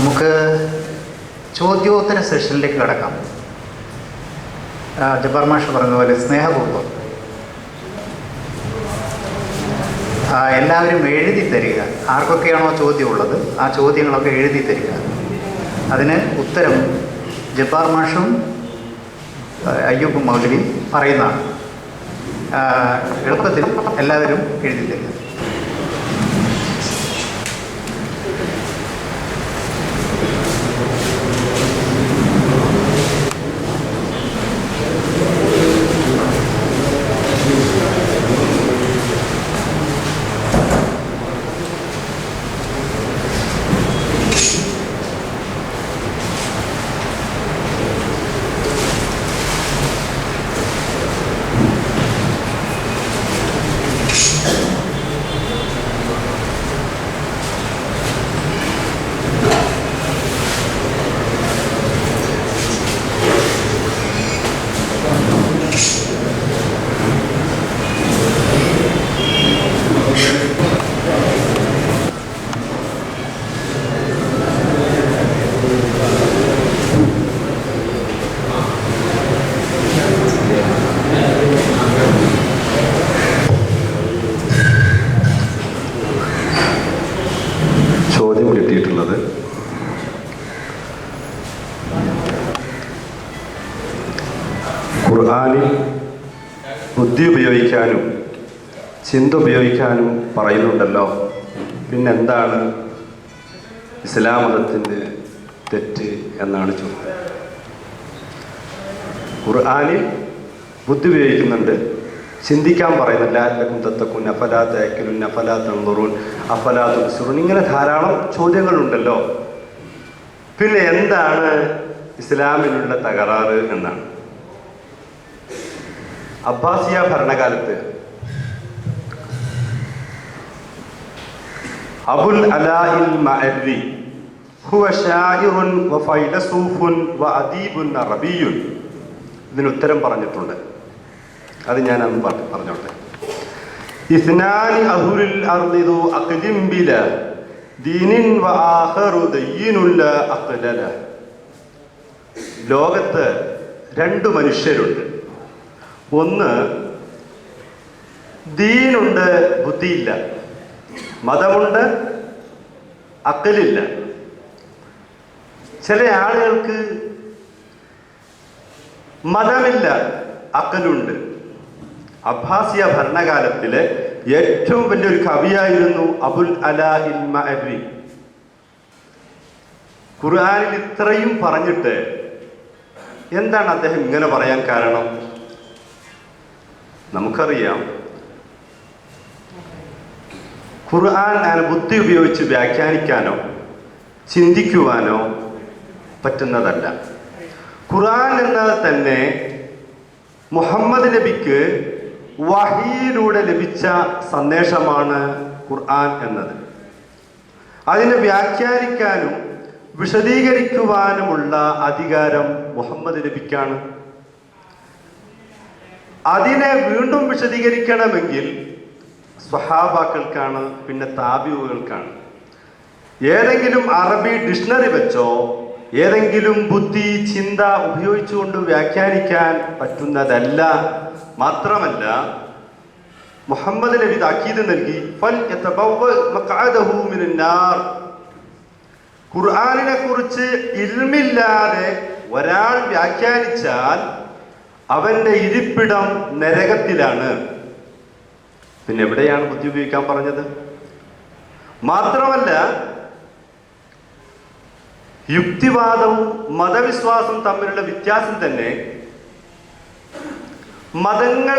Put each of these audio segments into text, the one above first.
നമുക്ക് ചോദ്യോത്തര സെഷനിലേക്ക് കിടക്കാം. ജബ്ബാർ പറഞ്ഞ പോലെ സ്നേഹപൂർവം. എല്ലാവരും എഴുതി തരിക. ആർക്കൊക്കെയാണോ ചോദ്യമുള്ളത് ആ ചോദ്യങ്ങളൊക്കെ എഴുതി തരിക. അതിന് ഉത്തരം ജബ്ബാർ മാഷും അയ്യൂബ് മൗലവി പറയുന്നതാണ്. എളുപ്പത്തിൽ എല്ലാവരും എഴുതി തരിക ചോദ്യം കിട്ടിയിട്ടുള്ളത് ഖുർആാനിൽ ബുദ്ധി ഉപയോഗിക്കാനും ചിന്ത ഉപയോഗിക്കാനും പറയുന്നുണ്ടല്ലോ. പിന്നെന്താണ് ഇസ്ലാം മതത്തിന്റെ തെറ്റ് എന്നാണ് ചോദ്യം. ഖുർആാനിൽ ബുദ്ധി ഉപയോഗിക്കുന്നുണ്ട്. ചിന്തിക്കാൻ പറയുന്നില്ല അല്ലക്കും തത്തക്കുൻ അഫലാ തേക്കലുൻ അഫലാ തന്തുറൂൻ അഫലാ ഇങ്ങനെ ധാരാളം ചോദ്യങ്ങളുണ്ടല്ലോ. പിന്നെ എന്താണ് ഇസ്ലാമിലുള്ള തകരാറ് എന്നാണ്? അബ്ബാസിയ ഭരണകാലത്ത്. അബുൽ അലാഇൽ മഅരി ഹുവ ഷായിറുൻ വ ഫൈലസൂഫുൻ വ അദീബുൻ അറബിയുൻ. ഇതിന് ഉത്തരം പറഞ്ഞിട്ടുണ്ട്. അത് ഞാൻ അന്ന് പറഞ്ഞോട്ടെ. ഇസ്നാനി അഹുലിൽ അർദിദു അഖ്ലിം ബില. ദീനിൻ വ ആഖറു ദയ്യിനുല്ല അഖ്ലല. ലോകത്ത് രണ്ട് മനുഷ്യരുണ്ട്. ഒന്ന് ദീനുണ്ട് ബുദ്ധിയില്ല. മതമുണ്ട് അക്കലില്ല. ചില ആളുകൾക്ക് മതമില്ല അക്കലുണ്ട്. അബ്ബാസിയ ഭരണകാലത്തിലെ ഏറ്റവും വലിയൊരു കവിയായിരുന്നു അബുൽ അല ഖുർആാനിൽ മഅരി. ഖുർആനിൽ ഇത്രയും പറഞ്ഞിട്ട് എന്താണ് അദ്ദേഹം ഇങ്ങനെ പറയാൻ കാരണം? നമുക്കറിയാം. ഖുർആൻ അങ്ങനെ ബുദ്ധി ഉപയോഗിച്ച് വ്യാഖ്യാനിക്കാനോ ചിന്തിക്കുവാനോ പറ്റുന്നതല്ല. ഖുർആൻ എന്നാൽ തന്നെ മുഹമ്മദ് നബിക്ക് വഹിയിലൂടെ ലഭിച്ച സന്ദേശമാണ് ഖുർആൻ എന്നത്. അതിനെ വ്യാഖ്യാനിക്കാനും വിശദീകരിക്കുവാനുമുള്ള അധികാരം മുഹമ്മദ് നബിക്കാണ്. അതിനെ വീണ്ടും വിശദീകരിക്കണമെങ്കിൽ സ്വഹാബാക്കൾക്കാണ് പിന്നെ താബിവുകൾക്കാണ് ഏതെങ്കിലും അറബി ഡിക്ഷണറി വെച്ചോ ഏതെങ്കിലും ബുദ്ധി ചിന്ത ഉപയോഗിച്ചുകൊണ്ട് വ്യാഖ്യാനിക്കാൻ പറ്റുന്നതല്ല. മാത്രമല്ല മുഹമ്മദ് നബി താക്കീത് നൽകി ഫൽ ഖുർആനിനെ കുറിച്ച് ഇൽമില്ലാതെ ഒരാൾ വ്യാഖ്യാനിച്ചാൽ അവന്റെ ഇരിപ്പിടം നരകത്തിലാണ്. പിന്നെ എവിടെയാണ് ബുദ്ധി ഉപയോഗിക്കാൻ പറഞ്ഞത്? മാത്രമല്ല യുക്തിവാദവും മതവിശ്വാസം തമ്മിലുള്ള വ്യത്യാസം തന്നെ മതങ്ങൾ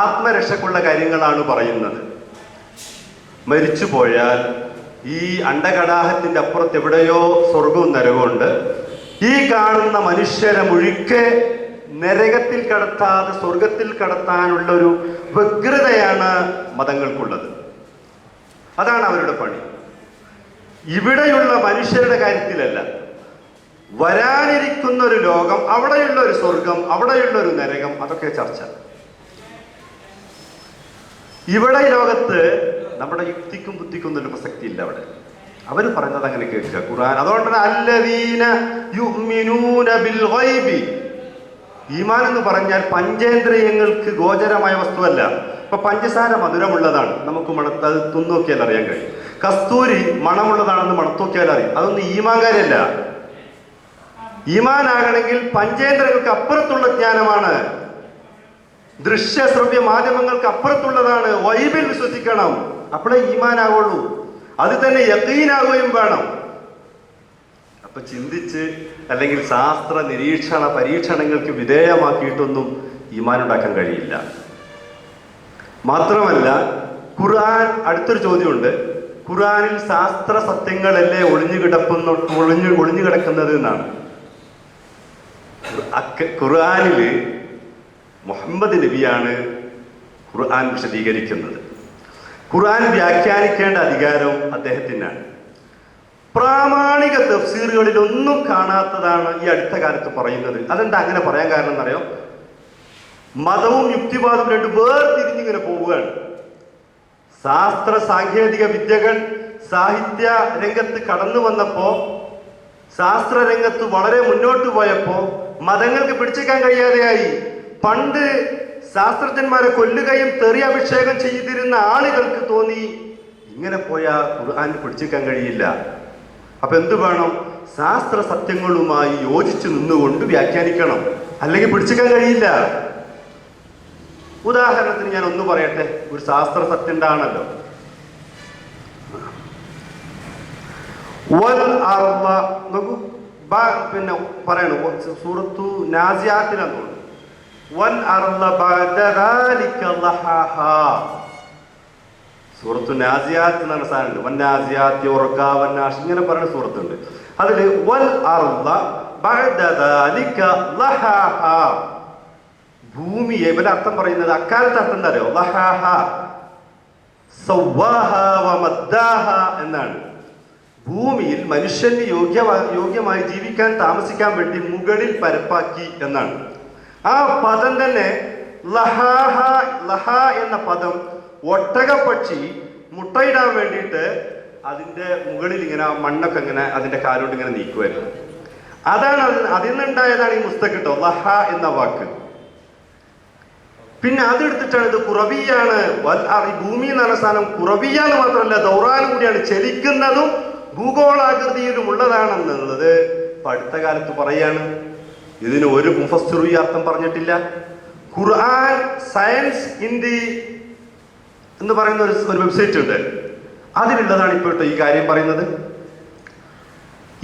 ആത്മരക്ഷക്കുള്ള കാര്യങ്ങളാണ് പറയുന്നത്. മരിച്ചു പോയാൽ ഈ അണ്ടകടാഹത്തിന്റെ അപ്പുറത്ത് എവിടെയോ സ്വർഗവും നരകമുണ്ട് ഈ കാണുന്ന മനുഷ്യരെ മുഴുക്കെ നരകത്തിൽ കടത്താതെ സ്വർഗത്തിൽ കടത്താനുള്ള ഒരു വ്യഗ്രതയാണ് മതങ്ങൾക്കുള്ളത്. അതാണ് അവരുടെ പണി. ഇവിടെയുള്ള മനുഷ്യരുടെ കാര്യത്തിലല്ല. വരാനിരിക്കുന്ന ഒരു ലോകം അവിടെയുള്ള ഒരു സ്വർഗം അവിടെയുള്ള ഒരു നരകം അതൊക്കെ ചർച്ച. ഇവിടെ ലോകത്ത് നമ്മുടെ യുക്തിക്കും ബുദ്ധിക്കും ഒന്നും പ്രസക്തി ഇല്ല അവിടെ. അവർ പറയുന്നത് അങ്ങനെ കേൾക്കുക. ഖുർആൻ അതുകൊണ്ടാണ് അല്ലദീന യുഅ്മിനൂന ബിൽ ഗൈബി. ഈമാൻ എന്ന് പറഞ്ഞാൽ പഞ്ചേന്ദ്രിയങ്ങൾക്ക് ഗോചരമായ വസ്തുവല്ല. ഇപ്പൊ പഞ്ചസാര മധുരമുള്ളതാണ്. നമുക്ക് മണത്ത് അത് തുന്നോക്കിയാൽ അറിയാൻ കഴിയും. കസ്തൂരി മണമുള്ളതാണെന്ന് മണത്തോക്കിയാൽ അറിയും. അതൊന്നും ഈമാൻ കാര്യമല്ല ഈമാനാകണമെങ്കിൽ പഞ്ചേന്ദ്രങ്ങൾക്ക് അപ്പുറത്തുള്ള ജ്ഞാനമാണ്. ദൃശ്യ ശ്രവ്യ മാധ്യമങ്ങൾക്ക് അപ്പുറത്തുള്ളതാണ്. വൈബിൽ വിശ്വസിക്കണം. അപ്പോഴേ ഈമാനാവുള്ളൂ. അത് തന്നെ യക്കീനാകുകയും വേണം. അപ്പൊ ചിന്തിച്ച് അല്ലെങ്കിൽ ശാസ്ത്ര നിരീക്ഷണ പരീക്ഷണങ്ങൾക്ക് വിധേയമാക്കിയിട്ടൊന്നും ഈമാൻ ഉണ്ടാക്കാൻ കഴിയില്ല. മാത്രമല്ല ഖുർആൻ അടുത്തൊരു ചോദ്യമുണ്ട്. ഖുർആനിൽ ശാസ്ത്ര സത്യങ്ങളല്ലേ ഒളിഞ്ഞു കിടക്കുന്ന ഒളിഞ്ഞു ഒളിഞ്ഞു കിടക്കുന്നത് എന്നാണ്. ഖുർആാനിൽ മുഹമ്മദ് നബിയാണ് ഖുർആൻ വിശദീകരിക്കുന്നത്. ഖുർആൻ വ്യാഖ്യാനിക്കേണ്ട അധികാരം അദ്ദേഹത്തിനാണ്. പ്രാമാണിക തഫ്സീറുകളിൽ ഒന്നും കാണാത്തതാണ് ഈ അടുത്ത കാലത്ത് പറയുന്നത്. അതെന്താ അങ്ങനെ പറയാൻ കാരണം എന്നറിയോ? മതവും യുക്തിവാദവും രണ്ട് വേർതിരിഞ്ഞിങ്ങനെ പോവുകയാണ്. ശാസ്ത്ര സാങ്കേതിക വിദ്യകൾ സാഹിത്യ രംഗത്ത് കടന്നു വന്നപ്പോ ശാസ്ത്ര രംഗത്ത് വളരെ മുന്നോട്ട് പോയപ്പോ മതങ്ങൾക്ക് പിടിച്ചേക്കാൻ കഴിയാതെയായി. പണ്ട് ശാസ്ത്രജ്ഞന്മാരെ കൊല്ലുകയും തെറി അഭിഷേകം ചെയ്തിരുന്ന ആളുകൾക്ക് തോന്നി ഇങ്ങനെ പോയാൽ ഖുർആൻ പിടിച്ചേക്കാൻ കഴിയില്ല. അപ്പൊ എന്ത് വേണം? ശാസ്ത്ര സത്യങ്ങളുമായി യോജിച്ച് നിന്നുകൊണ്ട് വ്യാഖ്യാനിക്കണം. അല്ലെങ്കിൽ പിടിച്ചെടുക്കാൻ കഴിയില്ല. ഉദാഹരണത്തിന് ഞാൻ ഒന്ന് പറയട്ടെ. ഒരു ശാസ്ത്ര സത്യം ഉണ്ടാണല്ലോ നോക്കൂ. പിന്നെ പറയണു. സൂറത്തു വൽ സൂറത്തു നാസിയാത്ത് എന്നാണ് സാധനമുണ്ട്. വൻ നാസിയാത്തി ഉറക്ക വന്നാഷ് ഇങ്ങനെ പറയുന്ന സൂറത്തുണ്ട്. അതിൽ വൽ അർദ ഭൂമിയെ ഇവന്റെ അർത്ഥം പറയുന്നത് അക്കാലത്ത് അർത്ഥം എന്താ അറിയോ? എന്നാണ്. ഭൂമിയിൽ മനുഷ്യന് യോഗ്യ യോഗ്യമായി ജീവിക്കാൻ താമസിക്കാൻ വേണ്ടി മുകളിൽ പരപ്പാക്കി എന്നാണ്. ആ പദം തന്നെ ലഹാഹ ലഹ എന്ന പദം ഒട്ടകപ്പക്ഷി മുട്ടയിടാൻ വേണ്ടിയിട്ട് അതിന്റെ മുകളിൽ ഇങ്ങനെ മണ്ണൊക്കെ ഇങ്ങനെ അതിന്റെ കാലോട്ട് ഇങ്ങനെ നീക്കുമായിരുന്നു അതാണ് അതിൽ നിന്നുണ്ടായതാണ് ഈ മുസ്തഖ് കേട്ടോ ലഹ എന്ന വാക്ക്. പിന്നെ അതെടുത്തിട്ടാണ് ഇത് കുറവിയാണ്. ഭൂമി എന്ന പറഞ്ഞ സാധനം കുറവിയ മാത്രമല്ല ദൗറാനും കൂടിയാണ്. ചലിക്കുന്നതും ഭൂഗോളാകൃതിയിലും ഉള്ളതാണെന്നുള്ളത് ഇപ്പൊ അടുത്ത കാലത്ത് പറയാണ്. ഇതിന് ഒരു മുഫസ്റു അർത്ഥം പറഞ്ഞിട്ടില്ല. ഖുർആൻ സയൻസ് ഇൻ ദി എന്ന് പറയുന്ന ഒരു ഒരു വെബ്സൈറ്റ് ഉണ്ട്. അതിലുള്ളതാണ് ഇപ്പോഴത്തെ ഈ കാര്യം പറയുന്നത്.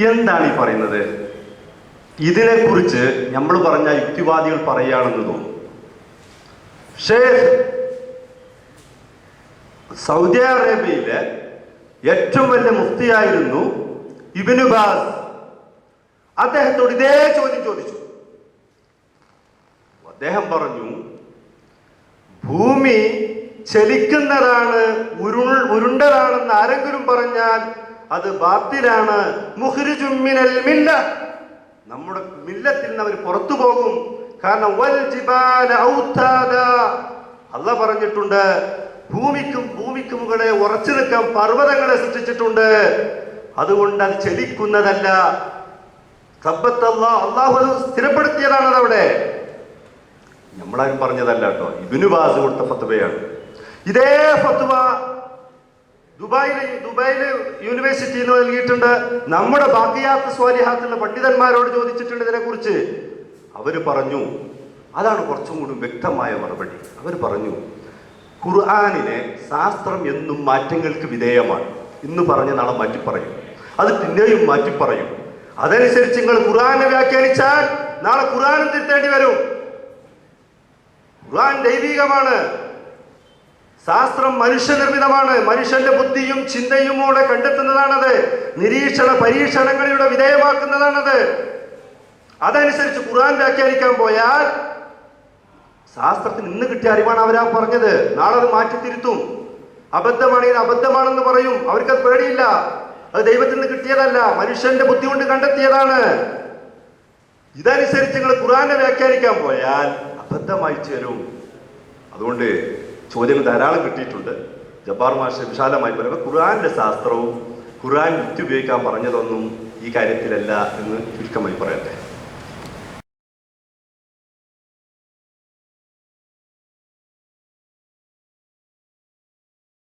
എന്താണ് ഈ പറയുന്നത്? ഇതിനെക്കുറിച്ച് നമ്മൾ പറഞ്ഞ യുക്തിവാദികൾ പറയുകയാണെന്ന് ഷേഖ് സൗദി അറേബ്യയിലെ ഏറ്റവും വലിയ മുഫ്തിയായിരുന്നു ഇബിനു ബാസ്. അദ്ദേഹത്തോട് ഇതേ ചോദ്യം ചോദിച്ചു. അദ്ദേഹം പറഞ്ഞു ഭൂമി ചലിക്കുന്നതാണ് ഉരുൾ ഉരുണ്ടതാണെന്ന് ആരെങ്കിലും പറഞ്ഞാൽ അത് ബാത്തിലാണ്. മില്ല. നമ്മുടെ മില്ലത്തിൽ നിന്ന് അവർ പുറത്തു പോകും. കാരണം വൽ ജിബാല ഔതാദ അല്ല പറഞ്ഞിട്ടുണ്ട് ഭൂമിക്കും ഭൂമിക്ക് മുകളെ ഉറച്ചു നിൽക്കാൻ പർവതങ്ങളെ സൃഷ്ടിച്ചിട്ടുണ്ട്. അതുകൊണ്ട് അത് ചലിക്കുന്നതല്ല. സബ്ബത്തല്ല അള്ളാഹു അത് സ്ഥിരപ്പെടുത്തിയതാണത് അവിടെ നമ്മളാരും പറഞ്ഞതല്ല കേട്ടോ. ഇബിനു ബാസ് കൊടുത്ത ഫത്വയാണ്. ഇതേ ഫത്വ ദുബായിലെ ദുബായിലെ യൂണിവേഴ്സിറ്റിയിൽ നിന്ന് നൽകിയിട്ടുണ്ട്. നമ്മുടെ ബാക്കിയാത്ത് സ്വാലിഹാത്തുള്ള പണ്ഡിതന്മാരോട് ചോദിച്ചിട്ടുണ്ട് ഇതിനെക്കുറിച്ച്. അവർ പറഞ്ഞു അതാണ് കുറച്ചും കൂടി വ്യക്തമായ മറുപടി. അവർ പറഞ്ഞു ഖുർആാനിനെ ശാസ്ത്രം എന്നും മാറ്റങ്ങൾക്ക് വിധേയമാണ്. ഇന്ന് പറഞ്ഞ നാളെ മാറ്റി പറയും. അത് പിന്നെയും മാറ്റി പറയും. അതനുസരിച്ച് നിങ്ങൾ ഖുർആാനെ വ്യാഖ്യാനിച്ചാൽ നാളെ ഖുർആാനും തിരുത്തേണ്ടി വരും. ഖുർആൻ ദൈവികമാണ്. ശാസ്ത്രം മനുഷ്യനിർമ്മിതമാണ്. മനുഷ്യന്റെ ബുദ്ധിയും ചിന്തയുമോടെ കണ്ടെത്തുന്നതാണത്. നിരീക്ഷണ പരീക്ഷണങ്ങളിലൂടെ വിധേയമാക്കുന്നതാണത്. അതനുസരിച്ച് ഖുർആൻ വ്യാഖ്യാനിക്കാൻ പോയാൽ ശാസ്ത്രത്തിന് ഇന്ന് കിട്ടിയ അറിവാണ് അവരാ പറഞ്ഞത്. നാളെ അത് മാറ്റി തിരുത്തും അബദ്ധമാണെങ്കിൽ അബദ്ധമാണെന്ന് പറയും. അവർക്കത് പേടിയില്ല. അത് ദൈവത്തിൽ നിന്ന് കിട്ടിയതല്ല. മനുഷ്യന്റെ ബുദ്ധി കൊണ്ട് കണ്ടെത്തിയതാണ്. ഇതനുസരിച്ച് നിങ്ങൾ ഖുറാനെ വ്യാഖ്യാനിക്കാൻ പോയാൽ അബദ്ധമായി ചേരും. അതുകൊണ്ട് ചോദ്യങ്ങൾ ധാരാളം കിട്ടിയിട്ടുണ്ട്. ജബ്ബാർ മാഷ വിശാലമായി പറയുമ്പോൾ ഖുർആന്റെ ശാസ്ത്രവും ഖുർആൻ വിറ്റുപയോഗിക്കാൻ പറഞ്ഞതൊന്നും ഈ കാര്യത്തിലല്ല എന്ന് ചുരുക്കമായി പറയട്ടെ.